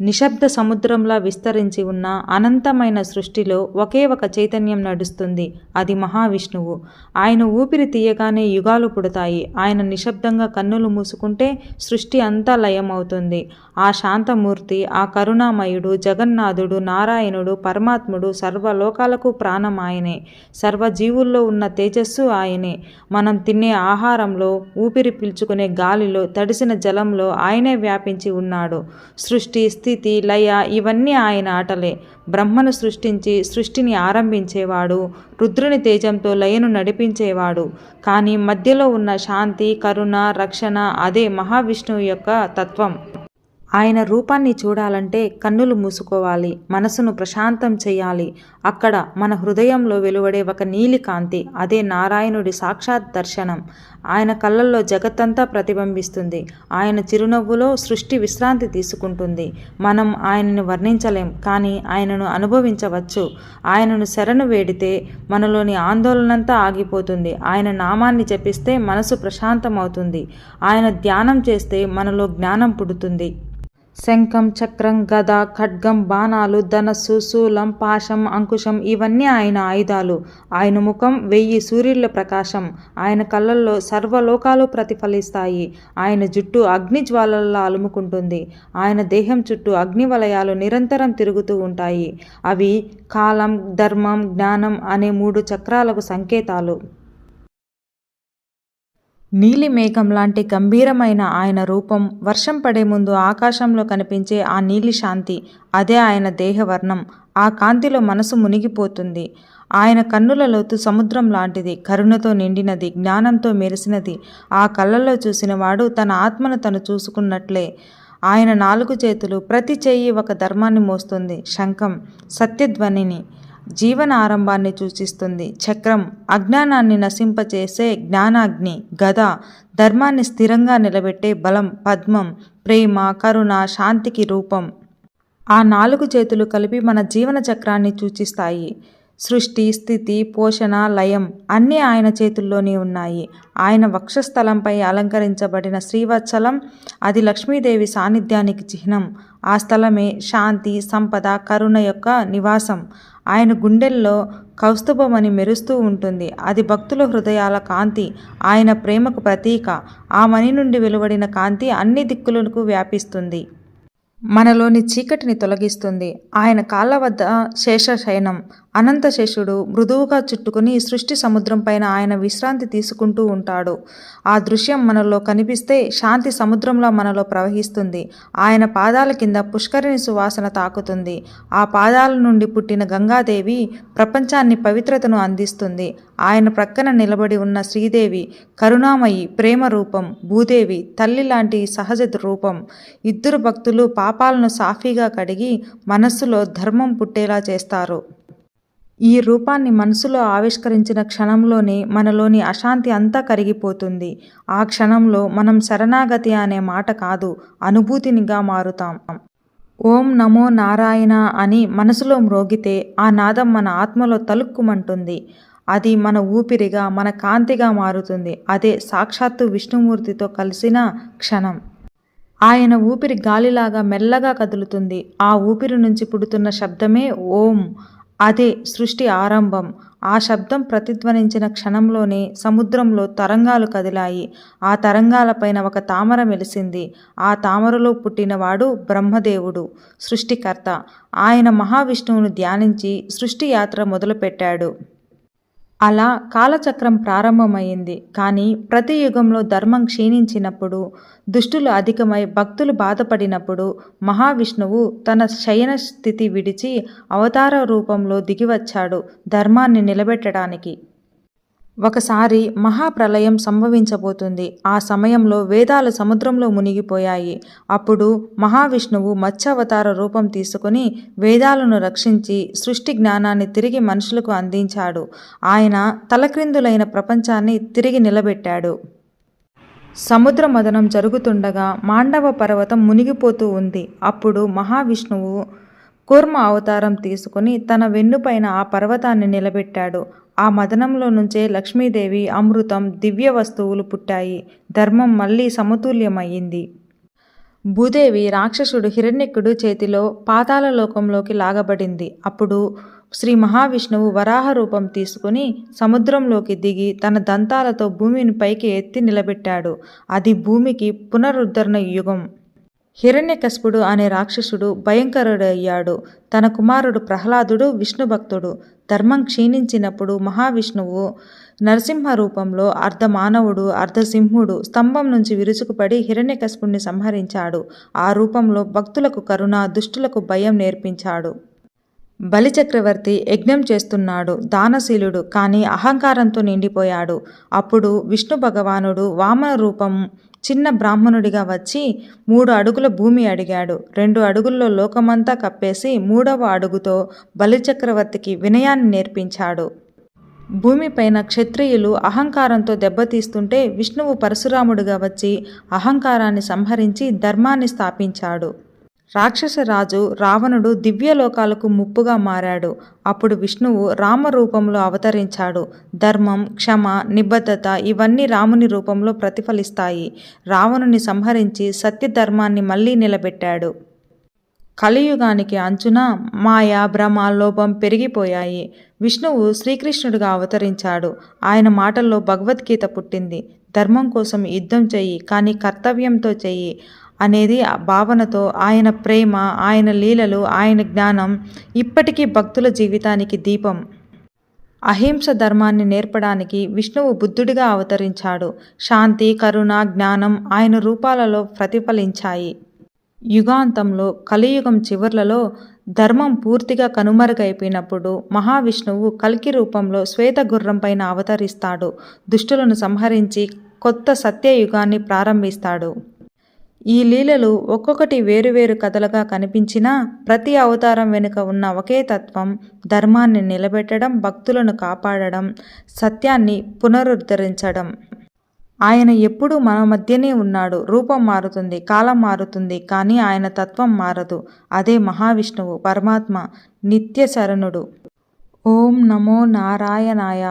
నిశ్శబ్ద సముద్రంలా విస్తరించి ఉన్న అనంతమైన సృష్టిలో ఒకే ఒక చైతన్యం నడుస్తుంది. అది మహావిష్ణువు. ఆయన ఊపిరి తీయగానే యుగాలు పుడతాయి. ఆయన నిశ్శబ్దంగా కన్నులు మూసుకుంటే సృష్టి అంతా లయమవుతుంది. ఆ శాంతమూర్తి ఆ కరుణామయుడు జగన్నాథుడు నారాయణుడు పరమాత్ముడు సర్వలోకాలకు ప్రాణం ఆయనే. సర్వజీవుల్లో ఉన్న తేజస్సు ఆయనే. మనం తినే ఆహారంలో ఊపిరి పీల్చుకునే గాలిలో తడిసిన జలంలో ఆయనే వ్యాపించి ఉన్నాడు. సృష్టి స్థితి లయ ఇవన్నీ ఆయన ఆటలే. బ్రహ్మను సృష్టించి సృష్టిని ఆరంభించేవాడు రుద్రుని తేజంతో లయను నడిపించేవాడు. కానీ మధ్యలో ఉన్న శాంతి కరుణ రక్షణ అదే మహావిష్ణువు యొక్క తత్వం. ఆయన రూపాన్ని చూడాలంటే కన్నులు మూసుకోవాలి మనసును ప్రశాంతం చేయాలి. అక్కడ మన హృదయంలో వెలువడే ఒక నీలి కాంతి అదే నారాయణుడి సాక్షాత్ దర్శనం. ఆయన కళ్ళల్లో జగత్తంతా ప్రతిబింబిస్తుంది. ఆయన చిరునవ్వులో సృష్టి విశ్రాంతి తీసుకుంటుంది. మనం ఆయనను వర్ణించలేం కానీ ఆయనను అనుభవించవచ్చు. ఆయనను శరణు వేడితే మనలోని ఆందోళనంతా ఆగిపోతుంది. ఆయన నామాన్ని జపిస్తే మనసు ప్రశాంతమవుతుంది. ఆయన ధ్యానం చేస్తే మనలో జ్ఞానం పుడుతుంది. శంఖం చక్రం గద ఖడ్గం బాణాలు ధనస్సు శూలం పాశం అంకుశం ఇవన్నీ ఆయన ఆయుధాలు. ఆయన ముఖం వెయ్యి సూర్యుల ప్రకాశం. ఆయన కళ్ళల్లో సర్వలోకాలు ప్రతిఫలిస్తాయి. ఆయన జుట్టు అగ్ని జ్వాలల్లో అలుముకుంటుంది. ఆయన దేహం చుట్టూ అగ్ని వలయాలు నిరంతరం తిరుగుతూ ఉంటాయి. అవి కాలం ధర్మం జ్ఞానం అనే మూడు చక్రాలకు సంకేతాలు. నీలి మేఘం లాంటి గంభీరమైన ఆయన రూపం వర్షం పడే ముందు ఆకాశంలో కనిపించే ఆ నీలి శాంతి అదే ఆయన దేహవర్ణం. ఆ కాంతిలో మనసు మునిగిపోతుంది. ఆయన కన్నుల లోతు సముద్రం లాంటిది కరుణతో నిండినది జ్ఞానంతో మెరిసినది. ఆ కళ్ళల్లో చూసినవాడు తన ఆత్మను తను చూసుకున్నట్లే. ఆయన నాలుగు చేతులు ప్రతి చెయ్యి ఒక ధర్మాన్ని మోస్తుంది. శంఖం సత్యధ్వనిని. జీవన ఆరంభాన్ని సూచిస్తుంది. చక్రం అజ్ఞానాన్ని నశింపచేసే జ్ఞానాగ్ని గద ధర్మాన్ని స్థిరంగా నిలబెట్టే బలం పద్మం ప్రేమ కరుణ శాంతికి రూపం. ఆ నాలుగు చేతులు కలిపి మన జీవన చక్రాన్ని సూచిస్తాయి. సృష్టి స్థితి పోషణ లయం అన్నీ ఆయన చేతుల్లోనే ఉన్నాయి. ఆయన వక్షస్థలంపై అలంకరించబడిన శ్రీవత్సలం అది లక్ష్మీదేవి సాన్నిధ్యానికి చిహ్నం. ఆ స్థలమే శాంతి సంపద కరుణ యొక్క నివాసం. ఆయన గుండెల్లో కౌస్తుభమని మెరుస్తూ ఉంటుంది. అది భక్తుల హృదయాల కాంతి ఆయన ప్రేమకు ప్రతీక. ఆ మణి నుండి వెలువడిన కాంతి అన్ని దిక్కులకు వ్యాపిస్తుంది. మనలోని చీకటిని తొలగిస్తుంది. ఆయన కాళ్ళ వద్ద శేషశయనం అనంత శేషుడు మృదువుగా చుట్టుకుని సృష్టి సముద్రం పైన ఆయన విశ్రాంతి తీసుకుంటూ ఉంటాడు. ఆ దృశ్యం మనలో కనిపిస్తే శాంతి సముద్రంలో మనలో ప్రవహిస్తుంది. ఆయన పాదాల కింద పుష్కరిణి సువాసన తాకుతుంది. ఆ పాదాల నుండి పుట్టిన గంగాదేవి ప్రపంచాన్ని పవిత్రతను అందిస్తుంది. ఆయన ప్రక్కన నిలబడి ఉన్న శ్రీదేవి కరుణామయి ప్రేమ రూపం భూదేవి తల్లి లాంటి సహజ రూపం. ఇద్దరు భక్తులు పాపాలను సాఫీగా కడిగి మనస్సులో ధర్మం పుట్టేలా చేస్తారు. ఈ రూపాన్ని మనసులో ఆవిష్కరించిన క్షణంలోనే మనలోని అశాంతి అంతా కరిగిపోతుంది. ఆ క్షణంలో మనం శరణాగతి అనే మాట కాదు అనుభూతినిగా మారుతాం. ఓం నమో నారాయణ అని మనసులో మ్రోగితే ఆ నాదం మన ఆత్మలో తలుక్కుమంటుంది. అది మన ఊపిరిగా మన కాంతిగా మారుతుంది. అదే సాక్షాత్తు విష్ణుమూర్తితో కలిసిన క్షణం. ఆయన ఊపిరి గాలిలాగా మెల్లగా కదులుతుంది. ఆ ఊపిరి నుంచి పుడుతున్న శబ్దమే ఓం. అదే సృష్టి ఆరంభం. ఆ శబ్దం ప్రతిధ్వనించిన క్షణంలోనే సముద్రంలో తరంగాలు కదిలాయి. ఆ తరంగాలపైన ఒక తామర మెలిసింది. ఆ తామరలో పుట్టినవాడు బ్రహ్మదేవుడు సృష్టికర్త. ఆయన మహావిష్ణువును ధ్యానించి సృష్టి యాత్ర మొదలుపెట్టాడు. అలా కాలచక్రం ప్రారంభమైంది. కానీ ప్రతి యుగంలో ధర్మం క్షీణించినప్పుడు దుష్టులు అధికమై భక్తులు బాధపడినప్పుడు మహావిష్ణువు తన శయన స్థితి విడిచి అవతార రూపంలో దిగివచ్చాడు ధర్మాన్ని నిలబెట్టడానికి. ఒకసారి మహాప్రలయం సంభవించబోతుంది. ఆ సమయంలో వేదాలు సముద్రంలో మునిగిపోయాయి. అప్పుడు మహావిష్ణువు మత్స్యావతార రూపం తీసుకుని వేదాలను రక్షించి సృష్టి జ్ఞానాన్ని తిరిగి మనుషులకు అందించాడు. ఆయన తలక్రిందులైన ప్రపంచాన్ని తిరిగి నిలబెట్టాడు. సముద్ర మదనం జరుగుతుండగా మాండవ పర్వతం మునిగిపోతూ ఉంది. అప్పుడు మహావిష్ణువు కూర్మ అవతారం తీసుకుని తన వెన్నుపైన ఆ పర్వతాన్ని నిలబెట్టాడు. ఆ మదనంలో నుంచే లక్ష్మీదేవి అమృతం దివ్య వస్తువులు పుట్టాయి. ధర్మం మళ్ళీ సమతుల్యమయ్యింది. భూదేవి రాక్షసుడు హిరణ్యకుడు చేతిలో పాతాల లోకంలోకి లాగబడింది. అప్పుడు శ్రీ మహావిష్ణువు వరాహ రూపం తీసుకుని సముద్రంలోకి దిగి తన దంతాలతో భూమిని పైకి ఎత్తి నిలబెట్టాడు. అది భూమికి పునరుద్ధరణ యుగం. హిరణ్యకశపుడు అనే రాక్షసుడు భయంకరుడయ్యాడు. తన కుమారుడు ప్రహ్లాదుడు విష్ణు భక్తుడు ధర్మం క్షీణించినప్పుడు మహావిష్ణువు నరసింహ రూపంలో అర్ధ మానవుడు అర్ధసింహుడు స్తంభం నుంచి విరుచుకుపడి హిరణ్యకశపుణ్ణి సంహరించాడు. ఆ రూపంలో భక్తులకు కరుణ దుష్టులకు భయం నేర్పించాడు. బలిచక్రవర్తి యజ్ఞం చేస్తున్నాడు దానశీలుడు కానీ అహంకారంతో నిండిపోయాడు. అప్పుడు విష్ణు భగవానుడు వామన రూపం చిన్న బ్రాహ్మణుడిగా వచ్చి మూడు అడుగుల భూమి అడిగాడు. రెండు అడుగుల్లో లోకమంతా కప్పేసి మూడవ అడుగుతో బలిచక్రవర్తికి వినయాన్ని నేర్పించాడు. భూమిపైన క్షత్రియులు అహంకారంతో దెబ్బతీస్తుంటే విష్ణువు పరశురాముడిగా వచ్చి అహంకారాన్ని సంహరించి ధర్మాన్ని స్థాపించాడు. రాక్షసరాజు రావణుడు దివ్యలోకాలకు ముప్పుగా మారాడు. అప్పుడు విష్ణువు రామ రూపంలో అవతరించాడు. ధర్మం క్షమ నిబద్ధత ఇవన్నీ రాముని రూపంలో ప్రతిఫలిస్తాయి. రావణుని సంహరించి సత్యధర్మాన్ని మళ్ళీ నిలబెట్టాడు. కలియుగానికి అంచున మాయ భ్రమ లోపం పెరిగిపోయాయి. విష్ణువు శ్రీకృష్ణుడిగా అవతరించాడు. ఆయన మాటల్లో భగవద్గీత పుట్టింది. ధర్మం కోసం యుద్ధం చెయ్యి కానీ కర్తవ్యంతో చెయ్యి. అనేది భావనతో ఆయన ప్రేమ ఆయన లీలలు ఆయన జ్ఞానం ఇప్పటికీ భక్తుల జీవితానికి దీపం. అహింస ధర్మాన్ని నేర్పడానికి విష్ణువు బుద్ధుడిగా అవతరించాడు. శాంతి కరుణ జ్ఞానం ఆయన రూపాలలో ప్రతిఫలించాయి. యుగాంతంలో కలియుగం చివర్లలో ధర్మం పూర్తిగా కనుమరుగైపోయినప్పుడు మహావిష్ణువు కల్కి రూపంలో శ్వేత గుర్రం పైన అవతరిస్తాడు. దుష్టులను సంహరించి కొత్త సత్యయుగాన్ని ప్రారంభిస్తాడు. ఈ లీలలు ఒక్కొక్కటి వేరువేరు కథలుగా కనిపించినా ప్రతి అవతారం వెనుక ఉన్న ఒకే తత్వం ధర్మాన్ని నిలబెట్టడం భక్తులను కాపాడడం సత్యాన్ని పునరుద్ధరించడం. ఆయన ఎప్పుడూ మన మధ్యనే ఉన్నాడు. రూపం మారుతుంది కాలం మారుతుంది కానీ ఆయన తత్వం మారదు. అదే మహావిష్ణువు పరమాత్మ నిత్య శరణుడు ఓం నమో నారాయణాయ.